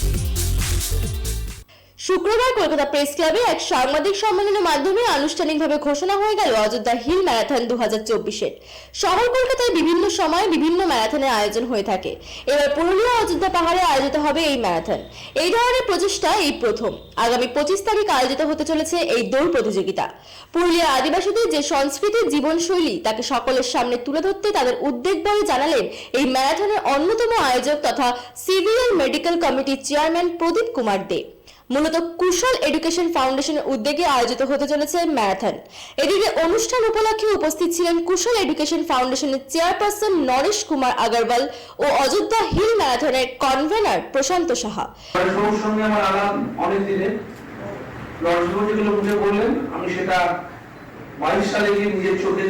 Thank you. শুক্রবার Kolkata press ক্লাবে এক সাংবাদিক সম্মেলনের মাধ্যমে আনুষ্ঠানিকভাবে ঘোষণা হয়ে গেল অযোধ্যা হিল ম্যারাথন দু হাজার চব্বিশের। শহর কলকাতায় বিভিন্ন সময়ে বিভিন্ন ম্যারাথনের আয়োজন হয়ে থাকে। এবার পুরুলিয়া অযোধ্যা পাহাড়ে আয়োজিত হবে এই ম্যারাথন। এই ধরনের প্রচেষ্টা এই প্রথম। আগামী পঁচিশ তারিখ আয়োজিত হতে চলেছে এই দৌড় প্রতিযোগিতা। পুরুলিয়ার আদিবাসীদের যে সংস্কৃতি জীবনশৈলী, তাকে সকলের সামনে তুলে ধরতে তাদের উদ্বেগ বলে জানালেন এই ম্যারাথনের অন্যতম আয়োজক তথা সিভিএল মেডিকেল কমিটির চেয়ারম্যান প্রদীপ কুমার দে। মূলত কুশল এডুকেশন ফাউন্ডেশনের উদ্যোগে আয়োজিত হতে চলেছে ম্যারাথন। এদিকে অনুষ্ঠান উপলক্ষে উপস্থিত ছিলেন কুশল এডুকেশন ফাউন্ডেশনের চেয়ারপারসন নরেশ কুমার আগরওয়াল ও অযোধ্যা হিল ম্যারাথনের কনভেনার প্রশান্ত সাহা। আমি সেটা বাইশ সালে গিয়ে নিজের চোখে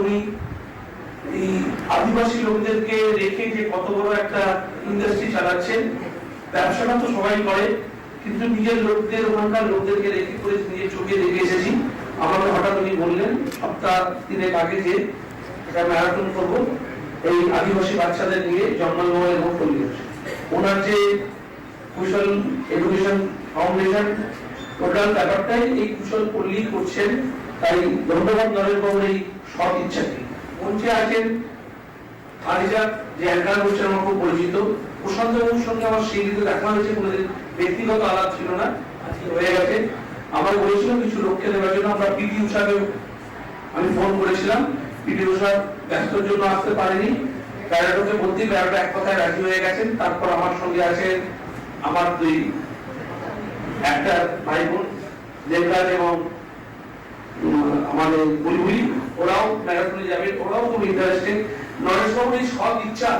উনি এই আদিবাসী লোকদেরকে রেখে যে কত বড় একটা ইন্ডাস্ট্রি চালাচ্ছেন ব্যবসাটা তো সবাই করে, কিন্তু নিজের লোকদের, ওখানকার লোকদেরকে রেখে করে নিজের চোখে দেখে এসেছি। আমাকে হঠাৎ উনি বললেন, সপ্তাহ তিনেক আগে যে একটা ম্যারাথন করব, এই আদিবাসী বাচ্চাদের নিয়ে জঙ্গলমহল এবং পরিবেশ ওনার যে কুশল এডুকেশন ফাউন্ডেশন টোটাল ব্যাপারটাই এই কুশল পল্লী করছেন, তাই ধন্যবাদ নরেন বাবুর এই সৎ ইচ্ছাকে। মঞ্চে আছেন খাদিজা যে অ্যাঙ্কার হচ্ছেন আমার খুব পরিচিত। প্রশান্ত বাবুর সঙ্গে আমার সেই দিকে দেখা হয়েছে, কোনোদিন ব্যক্তিগত আলাপ ছিল না, আজকে হয়ে গেছে। আমার বলেছিল কিছু লোককে দেওয়ার জন্য, আমরা পিটি উষাকে আমি ফোন করেছিলাম পিটি উষা ব্যস্তর জন্য আসতে পারেনি। প্যারাডোকে বলতে প্যারাডো এক কথায় রাজি হয়ে গেছেন, তারপর আমার সঙ্গে আছেন আমার দুই, একটা ভাই বোন, দেবরাজ এবং আমাদের বুলবুলি। ওরাও ম্যারাথনে যাবে, ওরাও খুব ইন্টারেস্টেড নরেশবাবুর এই সৎ ইচ্ছা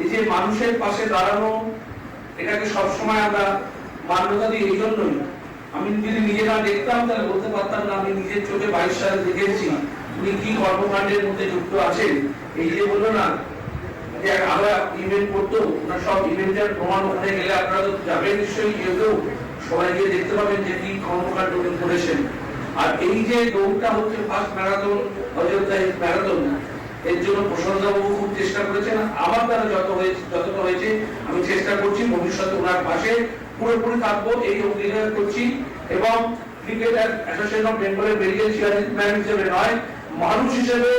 এই যে মানুষের পাশে দাঁড়ানো, এটাকে সবসময় আমরা মান্যতা দিই, এই জন্যই। আমি যদি নিজে না দেখতাম, তাহলে বলতে পারতাম না, আমি নিজের চোখে বাইশ সালে দেখেছি। উনি কি কর্মকাণ্ডের মধ্যে যুক্ত আছেন? এই যে বলল না, যে আমরা ইভেন্ট করতো, ওনার সব ইভেন্টের প্রমাণ ওখানে গেলে আপনারা তো যাবেন নিশ্চয়ই, কেউ সবাই গিয়ে দেখতে পাবেন যে কি কর্মকাণ্ড উনি করেছেন। আর এই যে দৌড়টা হচ্ছে ফার্স্ট ম্যারাথন অযোধ্যা ম্যারাথন এর জন্য প্রশান্ত বাবু খুব চেষ্টা করেছেন। আমার দ্বারা যত হয়েছে যতটা হয়েছে, আমি চেষ্টা করছি ভবিষ্যতে ওনার পাশে পুরোপুরি থাকব, এই অঙ্গীকার করছি। এবং ক্রিকেট অ্যাসোসিয়েশন অফ বেঙ্গলের বেরিয়ে চেয়ারম্যান হিসেবে নয়, মানুষ হিসেবে,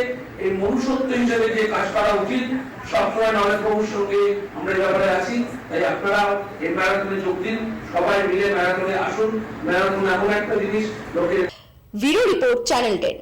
এই মনুষ্যত্ব হিসেবে যে কাজ করা উচিত, সবসময় নরেন বাবুর সঙ্গে আমরা ব্যাপারে আছি। তাই আপনারা এই ম্যারাথনে যোগ দিন, সবাই মিলে ম্যারাথনে আসুন। ম্যারাথন এমন একটা জিনিস, লোকের ভিডিও রিপোর্ট চ্যানেল টেন